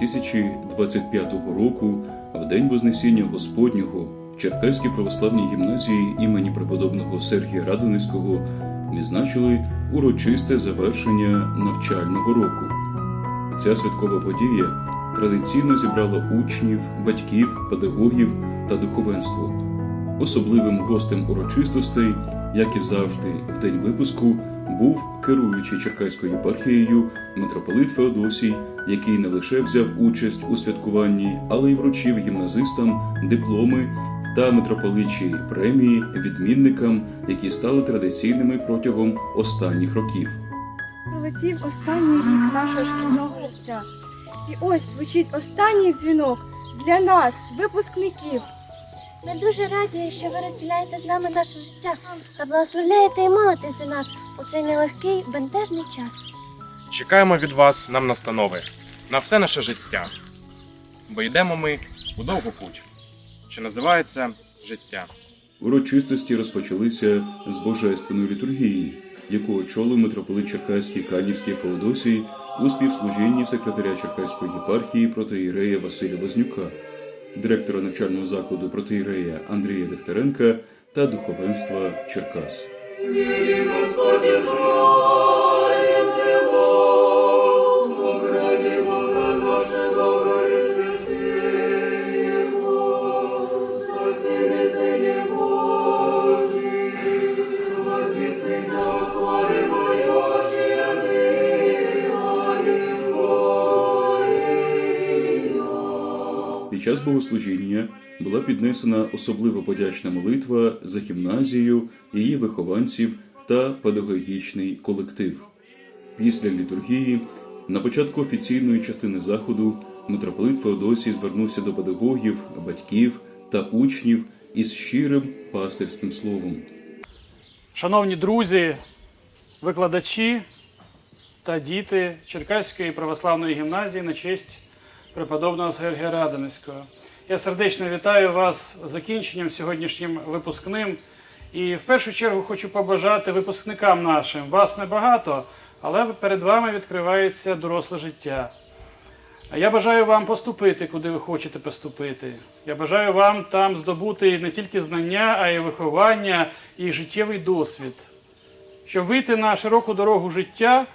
2025 року, в день Вознесіння Господнього, в Черкаській православній гімназії імені преподобного Сергія Радонецького відзначили урочисте завершення навчального року. Ця святкова подія традиційно зібрала учнів, батьків, педагогів та духовенство. Особливим гостем урочистостей, як і завжди, в день випуску був керуючий Черкаською єпархією митрополит Феодосій, який не лише взяв участь у святкуванні, але й вручив гімназистам дипломи та митрополичі премії відмінникам, які стали традиційними протягом останніх років. Полетів останній рік нашого шкільного життя. І ось звучить останній дзвінок для нас, випускників. Ми дуже раді, що ви розділяєте з нами наше життя та благословляєте і молитесь за нас у цей нелегкий бентежний час. Чекаємо від вас нам настанови на все наше життя. Бо йдемо ми у довгу путь, що називається життя. Урочистості розпочалися з божественної літургії, яку очолив митрополит Черкаський Канівський Феодосій у співслужінні секретаря Черкаської єпархії протоїрея Василя Вознюка, директора навчального закладу протоїрея Андрія Дехтеренка та духовенства Черкас. Під час богослужіння була піднесена особливо подячна молитва за гімназію, її вихованців та педагогічний колектив. Після літургії, на початку офіційної частини заходу, митрополит Феодосій звернувся до педагогів, батьків та учнів із щирим пастирським словом. Шановні друзі, викладачі та діти Черкаської православної гімназії на честь преподобного Сергія Радонецького. Я сердечно вітаю вас з закінченням сьогоднішнім випускним. І в першу чергу хочу побажати випускникам нашим. Вас небагато, але перед вами відкривається доросле життя. Я бажаю вам поступити, куди ви хочете поступити. Я бажаю вам там здобути не тільки знання, а й виховання і життєвий досвід, щоб вийти на широку дорогу життя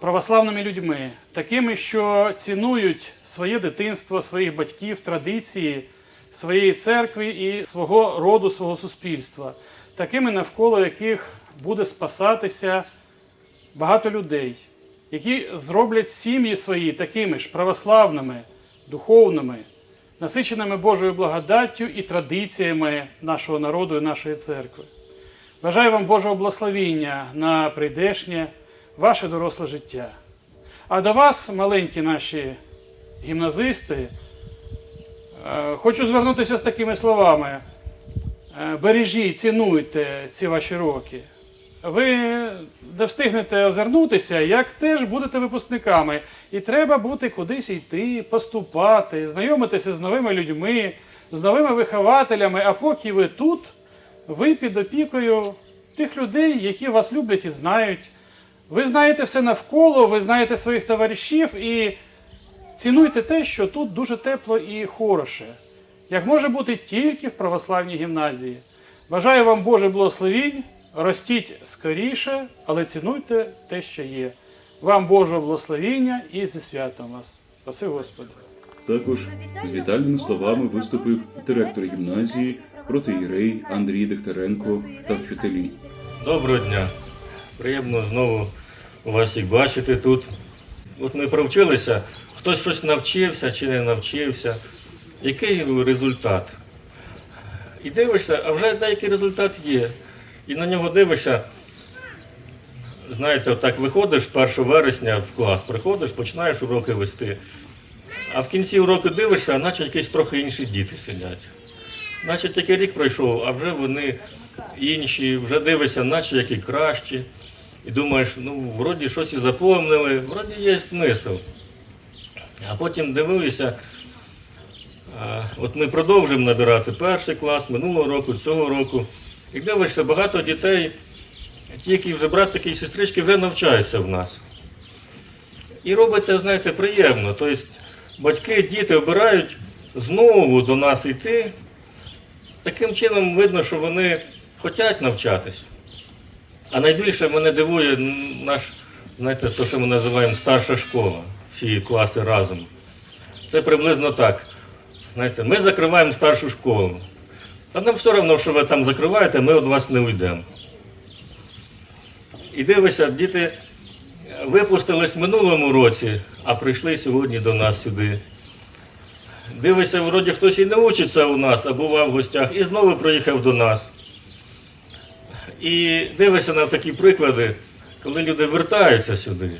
православними людьми, такими, що цінують своє дитинство, своїх батьків, традиції, своєї церкви і свого роду, свого суспільства, такими, навколо яких буде спасатися багато людей, які зроблять сім'ї свої такими ж православними, духовними, насиченими Божою благодаттю і традиціями нашого народу і нашої церкви. Бажаю вам Божого благословіння на прийдешнє ваше доросле життя. А до вас, маленькі наші гімназисти, е, хочу звернутися з такими словами. Е, Бережіть, цінуйте ці ваші роки. Ви не встигнете озирнутися, як теж будете випускниками. І треба бути кудись йти, поступати, знайомитися з новими людьми, з новими вихователями. А поки ви тут, ви під опікою тих людей, які вас люблять і знають. Ви знаєте все навколо, ви знаєте своїх товаришів і цінуйте те, що тут дуже тепло і хороше, як може бути тільки в православній гімназії. Бажаю вам Боже благословінь, ростіть скоріше, але цінуйте те, що є. Вам Божого благословіння і зі святом вас. Спаси Господи. Також з вітальними словами виступив директор гімназії протоїрей Андрій Дехтеренко та вчителі. Доброго дня. Приємно знову вас всіх бачити тут. От ми провчилися, хтось щось навчився чи не навчився. Який результат? І дивишся, а вже деякий результат є. І на нього дивишся. Знаєте, отак виходиш 1 вересня в клас, приходиш, починаєш уроки вести. А в кінці уроку дивишся, наче якісь трохи інші діти сидять. Наче такий рік пройшов, а вже вони інші, вже дивишся, наче які кращі. І думаєш, ну, вроді щось і запомнили, вроді є смисл. А потім дивуюся, от ми продовжуємо набирати перший клас минулого року, цього року. І дивишся, багато дітей, ті, які вже братики і сестрички, вже навчаються в нас. І робиться, знаєте, приємно. Тобто батьки, діти обирають знову до нас йти. Таким чином видно, що вони хочуть навчатись. А найбільше мене дивує наш, знаєте, то, що ми називаємо старша школа, всі класи разом. Це приблизно так. Знаєте, ми закриваємо старшу школу. Та нам все одно, що ви там закриваєте, ми від вас не уйдемо. І дивися, діти випустились в минулому році, а прийшли сьогодні до нас сюди. Дивися, вроді хтось і не учиться у нас, а бував в гостях, і знову приїхав до нас. І дивишся на такі приклади, коли люди вертаються сюди,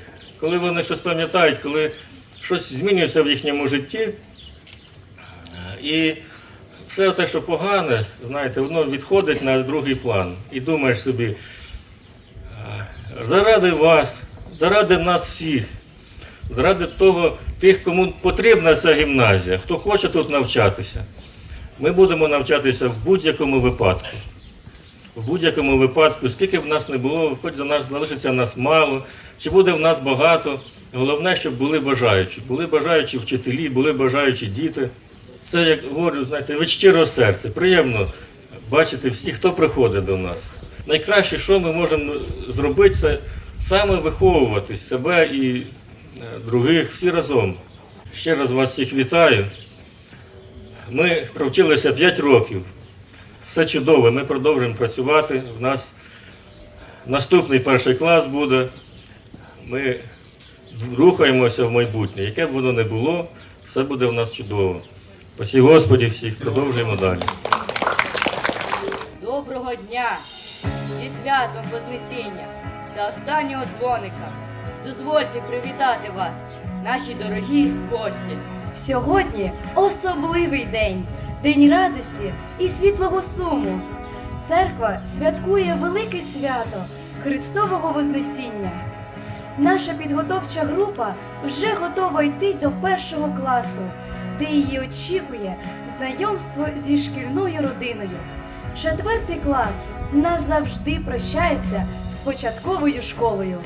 коли вони щось пам'ятають, коли щось змінюється в їхньому житті. І все те, що погане, знаєте, воно відходить на другий план. І думаєш собі, заради вас, заради нас всіх, заради того, тих, кому потрібна ця гімназія, хто хоче тут навчатися, ми будемо навчатися в будь-якому випадку. В будь-якому випадку, скільки б нас не було, хоч за нас залишиться нас мало, чи буде в нас багато. Головне, щоб були бажаючі. Були бажаючі вчителі, були бажаючі діти. Це, як говорю, знаєте, від щирого серця. Приємно бачити всіх, хто приходить до нас. Найкраще, що ми можемо зробити, це саме виховувати себе і е, других всі разом. Ще раз вас всіх вітаю. Ми провчилися 5 років. Все чудово, ми продовжуємо працювати. У нас наступний перший клас буде. Ми рухаємося в майбутнє. Яке б воно не було, все буде в нас чудово. Спасибі Господі всіх, продовжуємо далі. Доброго дня! Зі святом Вознесіння та останнього дзвоника. Дозвольте привітати вас, наші дорогі гості. Сьогодні особливий день, день радості і світлого суму. Церква святкує велике свято Христового Вознесіння. Наша підготовча група вже готова йти до першого класу, де її очікує знайомство зі шкільною родиною. Четвертий клас назавжди прощається з початковою школою.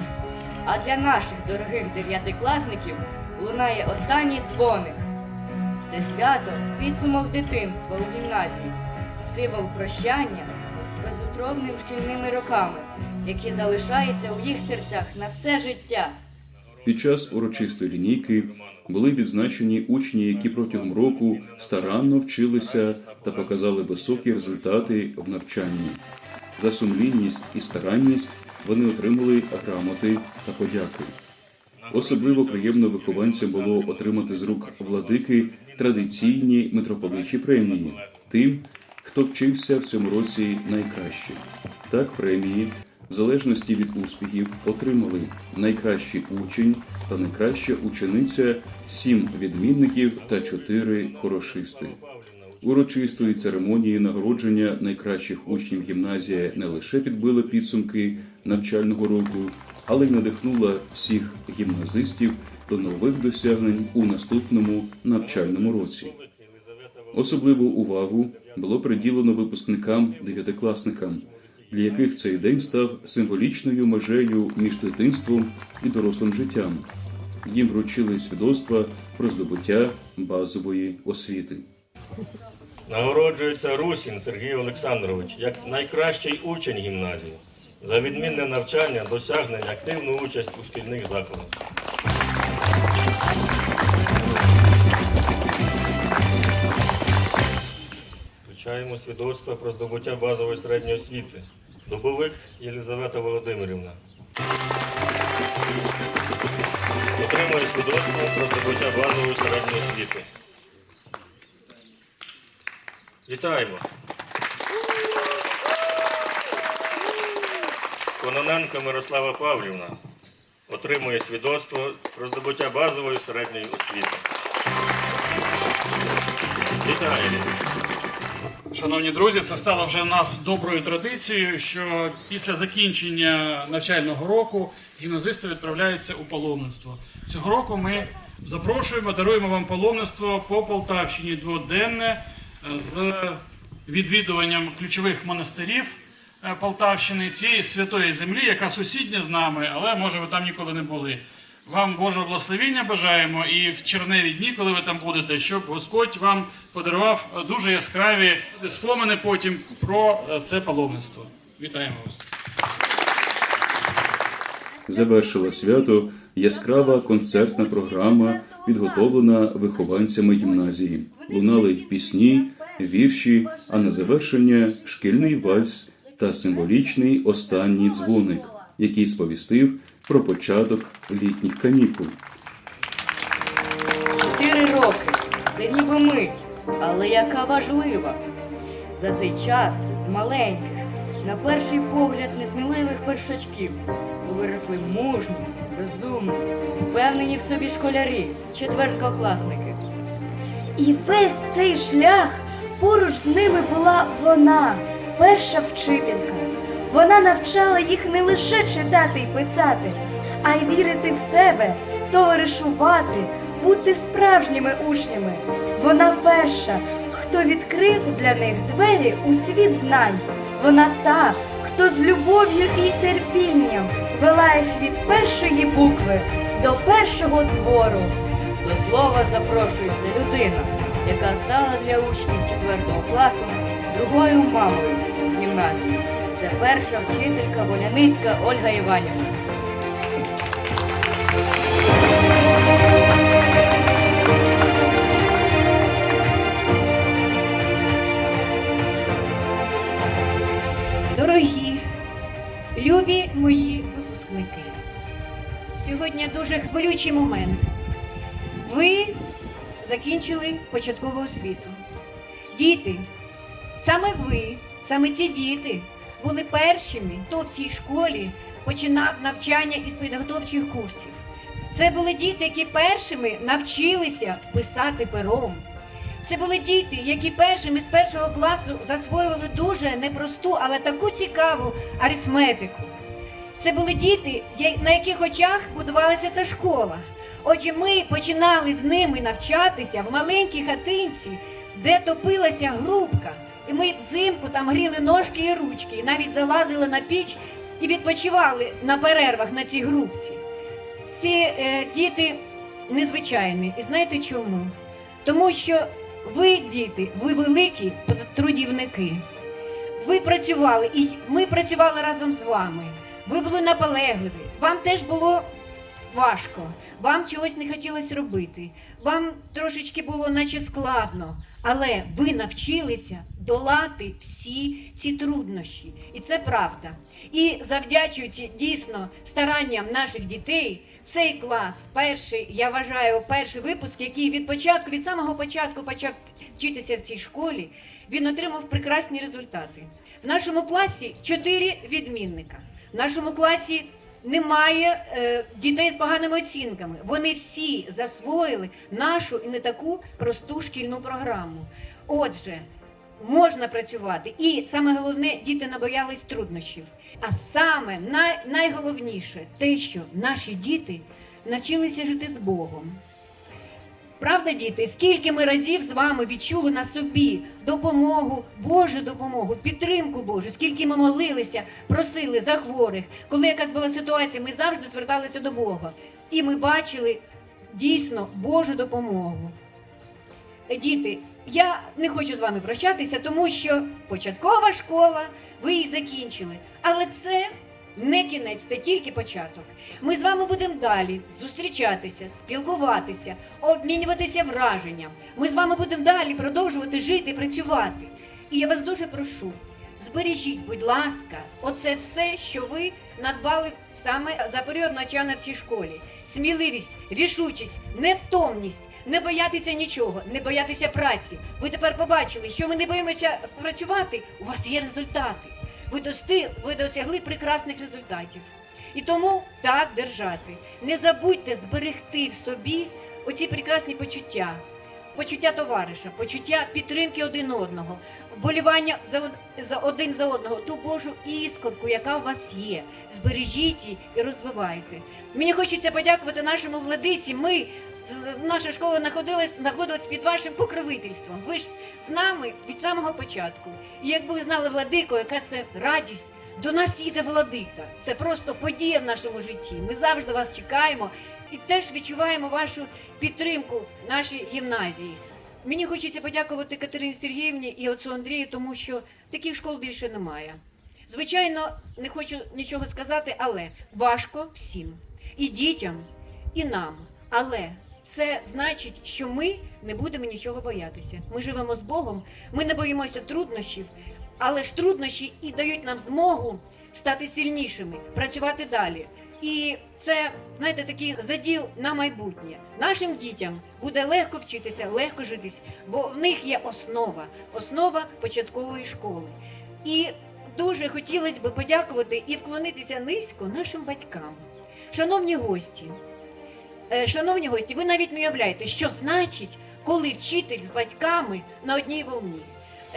А для наших дорогих дев'ятикласників лунає останній дзвоник. Це свято підсумок дитинства у гімназії, символ прощання з безутробними шкільними роками, які залишаються у їх серцях на все життя. Під час урочистої лінійки були відзначені учні, які протягом року старанно вчилися та показали високі результати в навчанні. За сумлінність і старанність вони отримали грамоти та подяки. Особливо приємно вихованцям було отримати з рук владики традиційні митрополичі премії тим, хто вчився в цьому році найкраще. Так премії, в залежності від успіхів, отримали найкращий учень та найкраща учениця, сім відмінників та чотири хорошисти. Урочистої церемонії нагородження найкращих учнів гімназія не лише підбила підсумки навчального року, але й надихнула всіх гімназистів до нових досягнень у наступному навчальному році. Особливу увагу було приділено випускникам дев'ятикласникам, для яких цей день став символічною межею між дитинством і дорослим життям. Їм вручили свідоцтва про здобуття базової освіти. Нагороджується Русін Сергій Олександрович як найкращий учень гімназії за відмінне навчання, досягнення, активну участь у шкільних закладах. Включаємо свідоцтво про здобуття базової середньої освіти. Добовик Єлизавета Володимирівна. Отримує свідоцтво про здобуття базової середньої освіти. Вітаємо! Кононенко Мирослава Павлівна отримує свідоцтво про здобуття базової середньої освіти. Вітаємо! Шановні друзі, це стало вже у нас доброю традицією, що після закінчення навчального року гімназисти відправляються у паломництво. Цього року ми запрошуємо, даруємо вам паломництво по Полтавщині дводенне з відвідуванням ключових монастирів Полтавщини, цієї святої землі, яка сусідня з нами, але може ви там ніколи не були. Вам Божого благословення бажаємо і в черневі дні, коли ви там будете, щоб Господь вам подарував дуже яскраві спомини потім про е, це паломництво. Вітаємо вас! Завершила свято яскрава концертна програма, підготовлена вихованцями гімназії. Лунали пісні, вірші, а на завершення шкільний вальс та символічний останній дзвоник, який сповістив про початок літніх канікул. Чотири роки це ніби мить, але яка важлива. За цей час з маленьких, на перший погляд несміливих першачків виросли мужні, розумні, впевнені в собі школярі, четвертокласники. І весь цей шлях поруч з ними була вона, перша вчителька. Вона навчала їх не лише читати й писати, а й вірити в себе, товаришувати, бути справжніми учнями. Вона перша, хто відкрив для них двері у світ знань. Вона та, хто з любов'ю і терпінням вела їх від першої букви до першого твору. До слова запрошується людина, яка стала для учнів 4 класу другою мамою гімназії. Це перша вчителька Воляницька Ольга Іванівна. Дорогі, любі мої випускники, сьогодні дуже хвилюючий момент. Ви закінчили початкову освіту. Діти, саме ви, саме ці діти, були першими, хто в цій школі починав навчання із підготовчих курсів. Це були діти, які першими навчилися писати пером. Це були діти, які першими з першого класу засвоювали дуже непросту, але таку цікаву арифметику. Це були діти, на яких очах будувалася ця школа. Отже, ми починали з ними навчатися в маленькій хатинці, де топилася грубка. І ми взимку там гріли ножки і ручки, і навіть залазили на піч і відпочивали на перервах на цій грубці. Ці е, діти незвичайні. І знаєте чому? Тому що ви, діти, ви великі трудівники. Ви працювали, і ми працювали разом з вами. Ви були наполегливі. Вам теж було важко. Вам чогось не хотілося робити. Вам трошечки було наче складно. Але ви навчилися долати всі ці труднощі. І це правда. І завдячуючи дійсно старанням наших дітей, цей клас, перший, я вважаю, перший випуск, який від початку, від самого початку почав вчитися в цій школі, він отримав прекрасні результати. В нашому класі чотири відмінника. В нашому класі немає е, дітей з поганими оцінками. Вони всі засвоїли нашу і не таку просту шкільну програму. Отже, можна працювати. І саме головне, діти набоялись труднощів. А саме най, найголовніше те, що наші діти навчилися жити з Богом. Правда, діти, скільки ми разів з вами відчули на собі допомогу, Божу допомогу, підтримку Божу, скільки ми молилися, просили за хворих, коли якась була ситуація, ми завжди зверталися до Бога. І ми бачили дійсно Божу допомогу. Діти, я не хочу з вами прощатися, тому що початкова школа, ви її закінчили. Але це не кінець, це тільки початок. Ми з вами будемо далі зустрічатися, спілкуватися, обмінюватися враженням. Ми з вами будемо далі продовжувати жити, працювати. І я вас дуже прошу. Збережіть, будь ласка, оце все, що ви надбали саме за період навчання в цій школі. Сміливість, рішучість, невтомність, не боятися нічого, не боятися праці. Ви тепер побачили, що ми не боїмося працювати, у вас є результати. Ви, дости, ви досягли прекрасних результатів. І тому так держати. Не забудьте зберегти в собі оці прекрасні почуття. Почуття товариша, почуття підтримки один одного, вболівання за, за один за одного, ту Божу іскорку, яка у вас є. Збережіть її і розвивайте. Мені хочеться подякувати нашому владиці. Ми наша школа знаходилась, знаходилась під вашим покровительством. Ви ж з нами від самого початку. І якби ви знали владику, яка це радість До нас їде владика. Це просто подія в нашому житті. Ми завжди вас чекаємо і теж відчуваємо вашу підтримку в нашій гімназії. Мені хочеться подякувати Катерині Сергіївні і отцу Андрію, тому що таких школ більше немає. Звичайно, не хочу нічого сказати, але важко всім і дітям, і нам. Але це значить, що ми не будемо нічого боятися. Ми живемо з Богом, ми не боїмося труднощів, але ж труднощі і дають нам змогу стати сильнішими, працювати далі. І це, знаєте, такий заділ на майбутнє. Нашим дітям буде легко вчитися, легко житись, бо в них є основа, основа початкової школи. І дуже хотілося б подякувати і вклонитися низько нашим батькам. Шановні гості, е, шановні гості, ви навіть не уявляєте, що значить, коли вчитель з батьками на одній волні.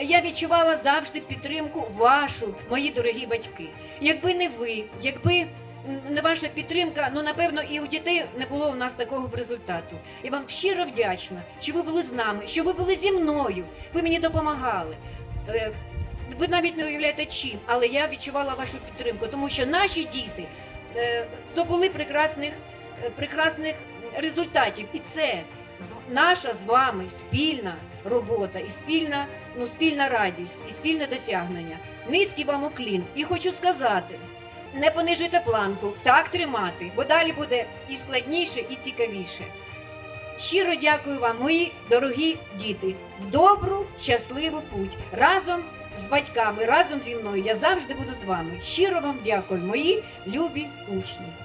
Я відчувала завжди підтримку вашу, мої дорогі батьки. Якби не ви, якби не ваша підтримка, ну напевно і у дітей не було у нас такого б результату. Я вам щиро вдячна, що ви були з нами, що ви були зі мною, ви мені допомагали. Е, Ви навіть не уявляєте чим, але я відчувала вашу підтримку, тому що наші діти е, здобули прекрасних, е, прекрасних результатів. І це наша з вами спільна робота і спільна, ну, спільна радість, і спільне досягнення. Низький вам уклін. І хочу сказати: не понижуйте планку, так тримати, бо далі буде і складніше, і цікавіше. Щиро дякую вам, мої дорогі діти, в добру, щасливу путь разом з батьками, разом зі мною. Я завжди буду з вами. Щиро вам дякую, мої любі учні.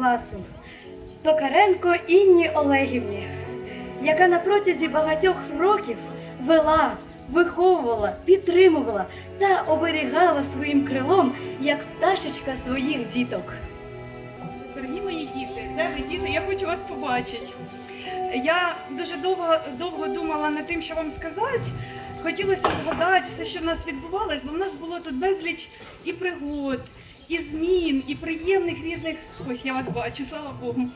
Класу Токаренко Інні Олегівні, яка на протязі багатьох років вела, виховувала, підтримувала та оберігала своїм крилом, як пташечка своїх діток. Дорогі мої діти, ви діти, я хочу вас побачити. Я дуже довго, довго думала над тим, що вам сказати. Хотілося згадати все, що в нас відбувалось, бо в нас було тут безліч і пригод, і змін, і приємних різних. Ось я вас бачу, слава Богу.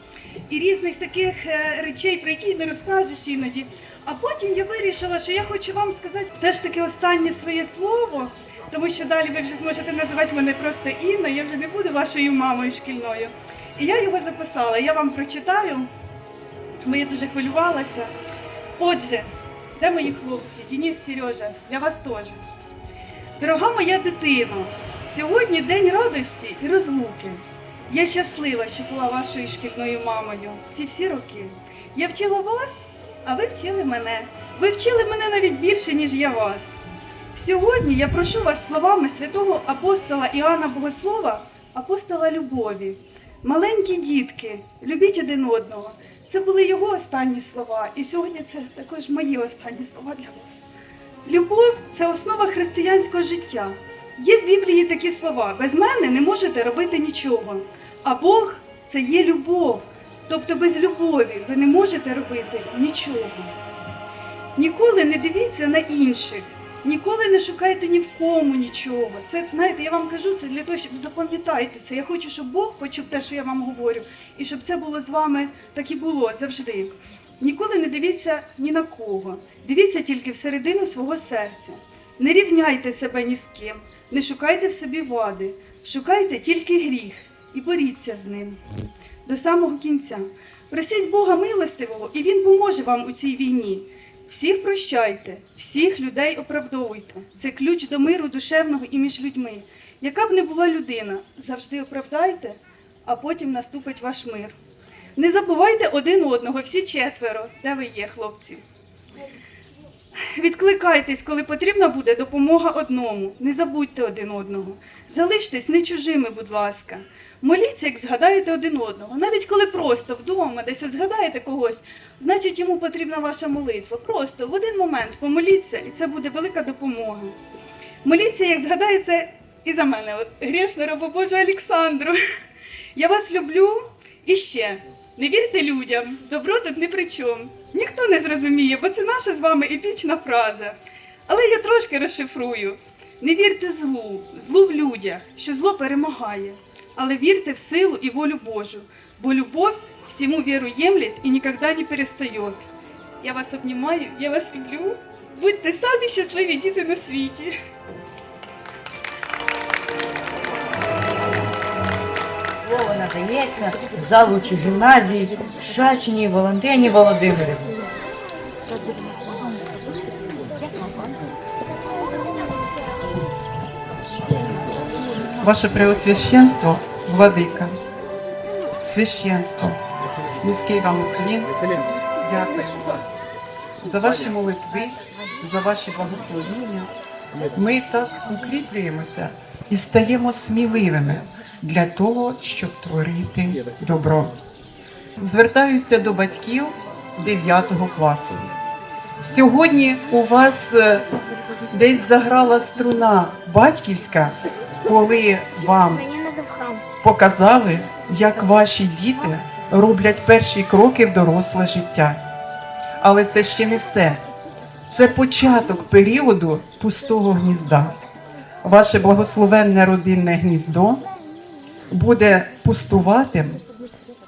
І різних таких е, речей, про які не розкажеш іноді. А потім я вирішила, що я хочу вам сказати все ж таки останнє своє слово, тому що далі ви вже зможете називати мене просто Інна, я вже не буду вашою мамою шкільною. І я його записала. Я вам прочитаю, бо я дуже хвилювалася. Отже, де мої хлопці? Дініс, Сережа, для вас теж. Дорога моя дитино, сьогодні день радості і розлуки. Я щаслива, що була вашою шкільною мамою ці всі роки. Я вчила вас, а ви вчили мене. Ви вчили мене навіть більше, ніж я вас. Сьогодні я прошу вас словами святого апостола Іоанна Богослова, апостола любові. Маленькі дітки, любіть один одного. Це були його останні слова, і сьогодні це також мої останні слова для вас. Любов це основа християнського життя. Є в Біблії такі слова: без мене не можете робити нічого. А Бог це є любов. Тобто без любові ви не можете робити нічого. Ніколи не дивіться на інших, ніколи не шукайте ні в кому нічого. Це, знаєте, я вам кажу це для того, щоб запам'ятайте це. Я хочу, щоб Бог почув те, що я вам говорю, і щоб це було з вами так і було завжди. Ніколи не дивіться ні на кого. Дивіться тільки всередину свого серця. Не рівняйте себе ні з ким, не шукайте в собі вади, шукайте тільки гріх і боріться з ним до самого кінця. Просіть Бога милостивого, і Він поможе вам у цій війні. Всіх прощайте, всіх людей оправдовуйте. Це ключ до миру душевного і між людьми. Яка б не була людина, завжди оправдайте, а потім наступить ваш мир. Не забувайте один одного, всі четверо, де ви є, хлопці. Відкликайтесь, коли потрібна буде допомога одному. Не забудьте один одного. Залиштесь не чужими, будь ласка. Моліться, як згадаєте один одного. Навіть коли просто вдома десь згадаєте когось, значить йому потрібна ваша молитва. Просто в один момент помоліться, і це буде велика допомога. Моліться, як згадаєте, і за мене, от, грішну рабу Божу Олександру. Я вас люблю і ще. Не вірте людям, добро тут не при чому. Ніхто не зрозуміє, бо це наша з вами епічна фраза. Але я трошки розшифрую. Не вірте злу, злу в людях, що зло перемагає, але вірте в силу і волю Божу, бо любов всему віру ємлет і ніколи не перестає. Я вас обнімаю, я вас люблю. Будьте самі щасливі діти на світі. Слово надається завучу гімназії Шачній Валентині Володимирівні. Ваше Преосвященство, Владика, священство, низький вам уклін, дякую за ваші молитви, за ваші благословіння. Ми так укріплюємося і стаємо сміливими для того, щоб творити добро. Звертаюся до батьків 9 класу. Сьогодні у вас е, десь заграла струна батьківська, коли вам показали, як ваші діти роблять перші кроки в доросле життя. Але це ще не все. Це початок періоду пустого гнізда. Ваше благословенне родинне гніздо буде пустуватим,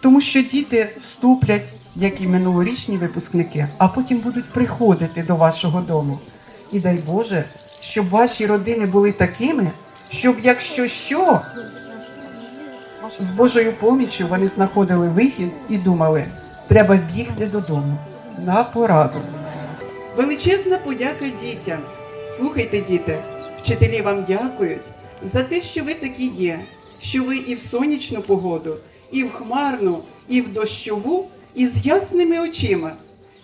тому що діти вступлять, як і минулорічні випускники, а потім будуть приходити до вашого дому. І дай Боже, щоб ваші родини були такими, щоб якщо що, з Божою поміччю вони знаходили вихід і думали, треба бігти додому на пораду. Величезна подяка дітям. Слухайте, діти, вчителі вам дякують за те, що ви такі є, що ви і в сонячну погоду, і в хмарну, і в дощову, і з ясними очима.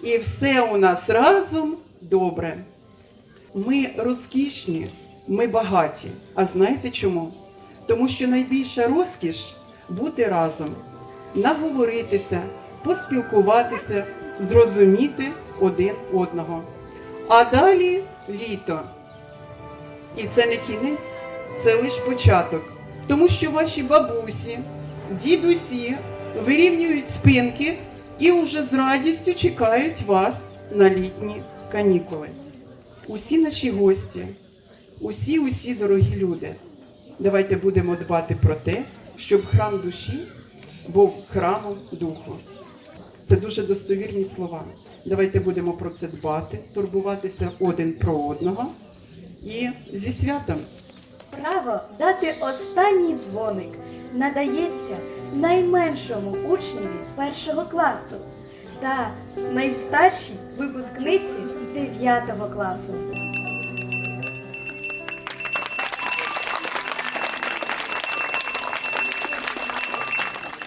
І все у нас разом добре. Ми розкішні, ми багаті. А знаєте чому? Тому що найбільша розкіш бути разом, наговоритися, поспілкуватися, зрозуміти один одного. А далі літо. І це не кінець, це лише початок. Тому що ваші бабусі, дідусі вирівнюють спинки і уже з радістю чекають вас на літні канікули. Усі наші гості, усі усі дорогі люди. Давайте будемо дбати про те, щоб храм душі був храмом духу. Це дуже достовірні слова. Давайте будемо про це дбати, турбуватися один про одного і зі святом. Право дати останній дзвоник надається найменшому учневі першого класу та найстаршій випускниці 9 класу.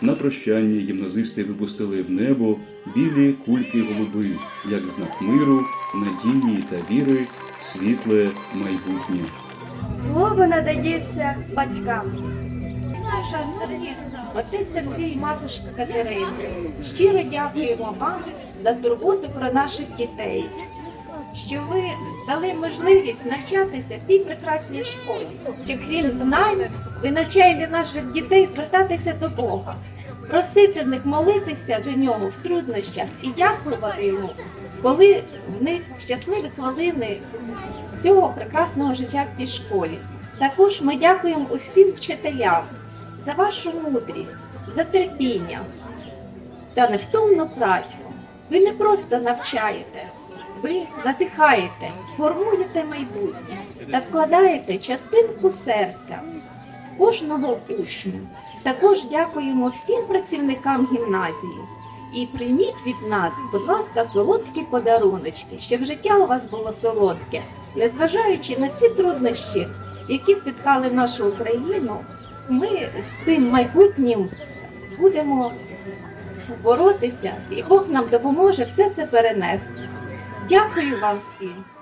На прощання гімназисти випустили в небо білі кульки голуби, як знак миру, надії та віри світле майбутнє. Слово надається батькам. Шановні отець і матушка Катерина, щиро дякуємо вам за турботу про наших дітей, що ви дали можливість навчатися в цій прекрасній школі. Що крім знань, ви навчаєте наших дітей звертатися до Бога, просити в них молитися до нього в труднощах і дякувати йому, коли в них щасливі хвилини цього прекрасного життя в цій школі. Також ми дякуємо усім вчителям за вашу мудрість, за терпіння та невтомну працю. Ви не просто навчаєте, ви надихаєте, формуєте майбутнє та вкладаєте частинку серця кожного учня. Також дякуємо всім працівникам гімназії. І прийміть від нас, будь ласка, солодкі подаруночки, щоб життя у вас було солодке, незважаючи на всі труднощі, які спіткали нашу Україну, ми з цим майбутнім будемо боротися, і Бог нам допоможе все це перенести. Дякую вам всім.